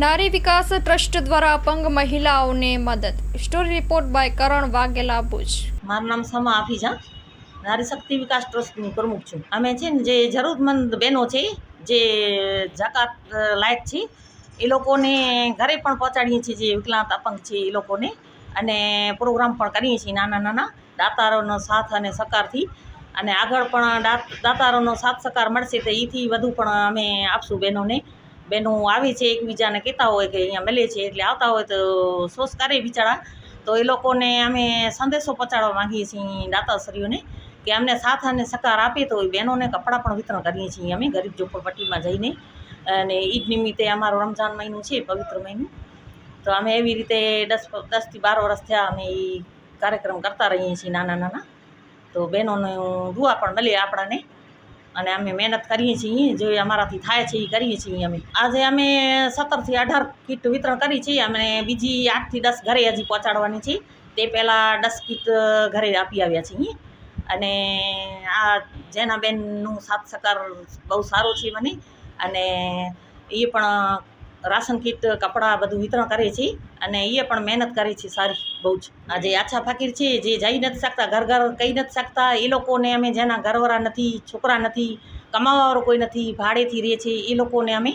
નારી વિકાસ ટ્રસ્ટ દ્વારા અપંગ મહિલાઓને મદદ. Story report by Karan Vaghela Bhuj. મારું નામ સમા આફીજા. નારી શક્તિ વિકાસ ટ્રસ્ટની પ્રમુખ છું. અમે છે ને જે જરૂરમંદ બહેનો છે, જે જાકાત લાયક છે, એ લોકોને ઘરે પણ પહોંચાડીએ છીએ, જે વિકલાંગ અપંગ છે એ લોકોને. અને પ્રોગ્રામ પણ કરીએ છીએ નાના નાના, દાતારોનો સાથ અને સહકારથી. અને આગળ પણ દાતારોનો સાથ સહકાર મળશે તો એથી વધુ પણ અમે આપશું બહેનોને. બહેનો આવે છે, એકબીજાને કહેતા હોય કે અહીંયા મળે છે, એટલે આવતા હોય તો સોસ કરે બિચારા. તો એ લોકોને અમે સંદેશો પહોંચાડવા માંગીએ છીએ દાતાશ્રીઓને કે અમને સાથ અને સકાર આપે તો એ બહેનોને કપડાં પણ વિતરણ કરીએ છીએ અમે ગરીબ ઝોપડપટ્ટીમાં જઈને. અને ઈદ નિમિત્તે અમારો રમઝાન મહિનો છે, પવિત્ર મહિનો. તો અમે એવી રીતે દસ દસથી બાર વર્ષ થયા અમે એ કાર્યક્રમ કરતા રહીએ છીએ નાના નાના તો બહેનોને દુઆ પણ મળે આપણાને. અને અમે મહેનત કરીએ છીએ, જે અમારાથી થાય છે એ કરીએ છીએ અમે. આજે અમે સત્તરથી અઢાર કીટ વિતરણ કરી છીએ અમે બીજી આઠથી દસ ઘરે હજી પહોંચાડવાની છે. તે પહેલાં દસ કીટ ઘરે આપી આવ્યા છીએ. અને આ જેના બેનનું સાથ સહકાર બહુ સારો છે મને. અને એ પણ રાશન કીટ, કપડાં બધું વિતરણ કરે છે. અને એ પણ મહેનત કરે છે સારી, બહુ જ. આ જે આછા ફાકીર છે, જે જઈ નથી શકતા, ઘર ઘર કહી નથી શકતા એ લોકોને અમે જેના ઘરવાળા નથી, છોકરા નથી, કમાવાવાળો કોઈ નથી, ભાડેથી રહે છે એ લોકોને અમે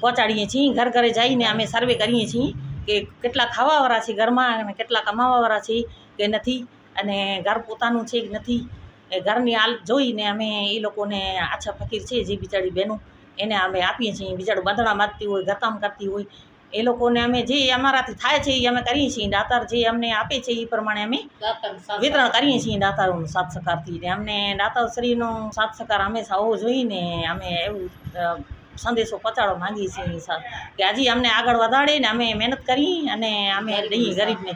પહોંચાડીએ છીએ. ઘર ઘરે જઈને અમે સર્વે કરીએ છીએ કે કેટલા ખાવાવાળા છે ઘરમાં અને કેટલા કમાવાવાળા છે કે નથી અને ઘર પોતાનું છે કે નથી. એ ઘરની હાલ જોઈને અમે એ લોકોને આછા ફકીર છે, જે બિચારી બહેનો, એને અમે આપીએ છીએ. બિચારું બંધણા મારતી હોય, ઘરકામ કરતી હોય એ લોકોને અમે જે અમારાથી થાય છે એ અમે કરીએ છીએ. દાતાર જે અમને આપે છે એ પ્રમાણે અમે વિતરણ કરીએ છીએ દાતારોનું સાથ સહકારથી ને અમને દાતાશ્રીનો સાથ સહકાર હંમેશા હોવો જોઈએ ને અમે એવું સંદેશો પહોંચાડવા માંગીએ છીએ કે હજી અમને આગળ વધાડે ને અમે મહેનત કરી અને અમે દઈએ ગરીબને.